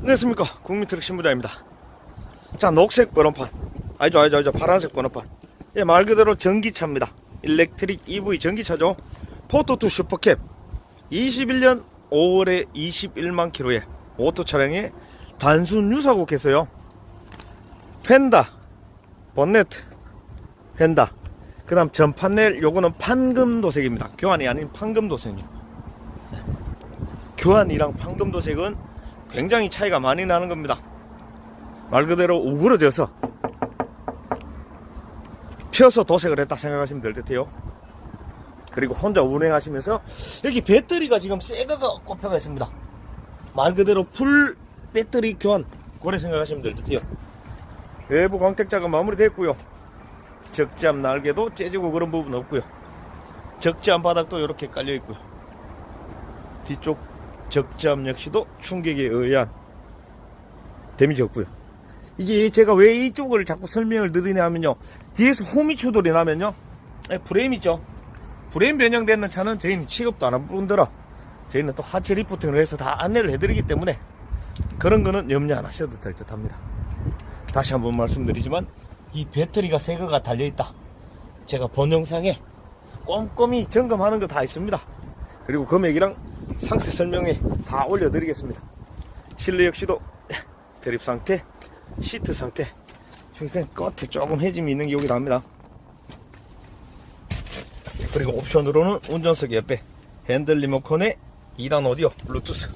안녕하십니까. 국민트럭 신부자입니다. 자 녹색 번호판. 아니죠 아니죠 아니죠. 파란색 번호판. 예, 말 그대로 전기차입니다. 일렉트릭 EV 전기차죠. 포토2 슈퍼캡. 21년 5월에 21만 킬로의 오토 차량에 단순 유사국해서요. 펜다. 본네트. 펜다. 그 다음 전판넬 요거는 판금도색입니다. 교환이 아닌 판금도색이요 네. 교환이랑 판금도색은 굉장히 차이가 많이 나는 겁니다. 말 그대로 우그러져서 펴서 도색을 했다 생각하시면 될 듯해요. 그리고 혼자 운행하시면서 여기 배터리가 지금 새거가 꼽혀가 있습니다. 말 그대로 풀 배터리 교환 그래 생각하시면 될 듯해요. 외부 광택자가 마무리됐고요. 적재함 날개도 째지고 그런 부분 없고요. 적재함 바닥도 이렇게 깔려 있고요. 뒤쪽 적재함 역시도 충격에 의한 데미지 없고요. 이게 제가 왜 이쪽을 자꾸 설명을 드리냐 하면요. 뒤에서 호미 추돌이 나면요. 예, 브레임 있죠. 브레임 변형되는 차는 저희는 취급도 안 뿐더러 저희는 또 하체 리프팅을 해서 다 안내를 해드리기 때문에 그런 거는 염려 안 하셔도 될 듯 합니다. 다시 한번 말씀드리지만 이 배터리가 새 거가 달려있다. 제가 본 영상에 꼼꼼히 점검하는 거 다 있습니다. 그리고 금액이랑 상세 설명에 다 올려드리겠습니다. 실내 역시도 드립 상태, 시트 상태, 여기 끝에 조금 해짐이 있는 게 여기 나옵니다. 그리고 옵션으로는 운전석 옆에 핸들 리모컨에 2단 오디오, 블루투스.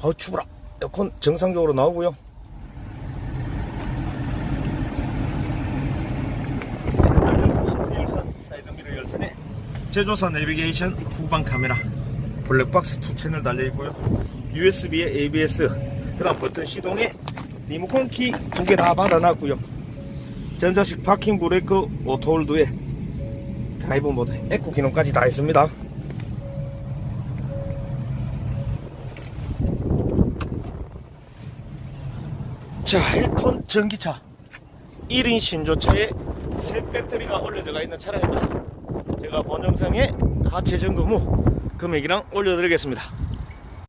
아우 추브라. 에어컨 정상적으로 나오고요. 핸들 열선, 시트 열선, 사이드미러 열선에 제조사 내비게이션 후방 카메라 블랙박스 두 채널 달려있고요. USB에 ABS 그 다음 버튼 시동에 리모컨 키 두 개 다 받아놨고요. 전자식 파킹 브레이크 오토홀드에 드라이브 모드 에코 기능까지 다 있습니다. 자 1톤 전기차. 1인 신조차에 새 배터리가 올려져 있는 차량입니다. 제가 본 영상에 하체 점검 후 금액이랑 올려드리겠습니다.